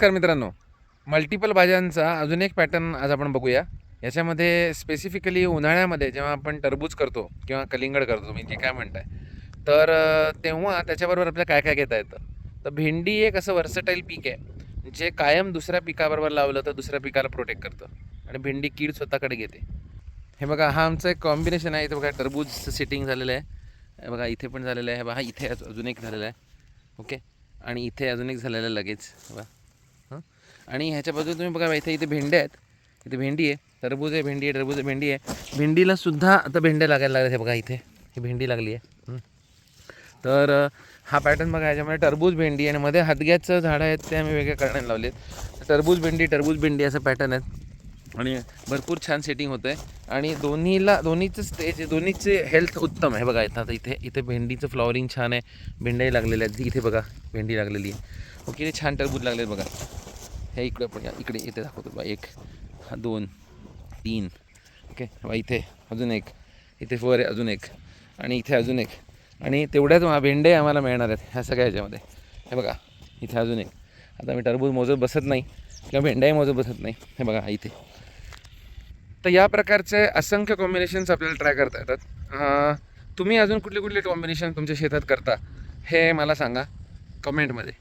नमस्कार मित्रांनो. मल्टिपल भाज्यांचा अजून एक पॅटर्न आज आपण बघूया. याच्यामध्ये स्पेसिफिकली उन्हाळ्यामध्ये जेव्हा आपण टरबूज करतो किंवा कलिंगड करतो तुम्ही जे काय म्हणताय तर तेव्हा त्याच्याबरोबर आपल्याला काय काय घेता येतं? तर भेंडी एक असं वर्सटाईल पीक आहे जे कायम दुसऱ्या पिकाबरोबर लावलं तर दुसऱ्या पिकाला प्रोटेक्ट करतं आणि भेंडी कीड स्वतःकडे घेते. हे बघा हा आमचं एक कॉम्बिनेशन आहे. इथे बघा टरबूजचं सेटिंग झालेलं आहे. हे बघा इथे पण झालेलं आहे. हे बघा इथे अजून एक झालेलं आहे. ओके आणि इथे अजून एक झालेलं आहे लगेच. बघा. आणि ह्याच्या बाजूला तुम्ही बघा इथे इथे भेंड्या आहेत. इथे भेंडी आहे. टरबूज आहे भेंडी आहे टरबूज आहे भेंडी आहे. भेंडीला सुद्धा आता भेंड्या लागायला लागल्या हे बघा इथे. ही भेंडी लागली आहे. तर हा पॅटर्न बघा याच्यामध्ये टरबूज भेंडी आणि मध्ये हातग्याचं झाडं आहेत ते आम्ही वेगळ्या करण्यात लावले टरबूज भेंडी टरबूज भेंडी असं पॅटर्न आहेत. आणि भरपूर छान सेटिंग होतं आहे आणि दोन्हीला दोन्हीचं स्टेज दोन्हीचे हेल्थ उत्तम आहे बघा. इथं आता इथे इथे भेंडीचं फ्लॉवरिंग छान आहे. भेंड्याही लागलेल्या आहेत. इथे बघा भेंडी लागलेली आहे. ओके छान टरबूज लागले बघा. हे इकडे पण या इकडे इथे दाखवतो बा एक दोन तीन. ओके? बा इथे अजून एक. इथे फोर आहे अजून एक. आणि इथे अजून एक. आणि तेवढ्याच भेंडे आम्हाला मिळणार आहेत ह्या सगळ्या ह्याच्यामध्ये हे बघा इथे अजून एक. आता मी टरबूज मोजत बसत नाही किंवा भेंड्याही मोजत बसत नाही. हे बघा इथे. तर या प्रकारचे असंख्य कॉम्बिनेशन्स आपल्याला ट्राय करता येतात. तुम्ही अजून कुठले कुठले कॉम्बिनेशन तुमच्या शेतात करता हे मला सांगा कमेंटमध्ये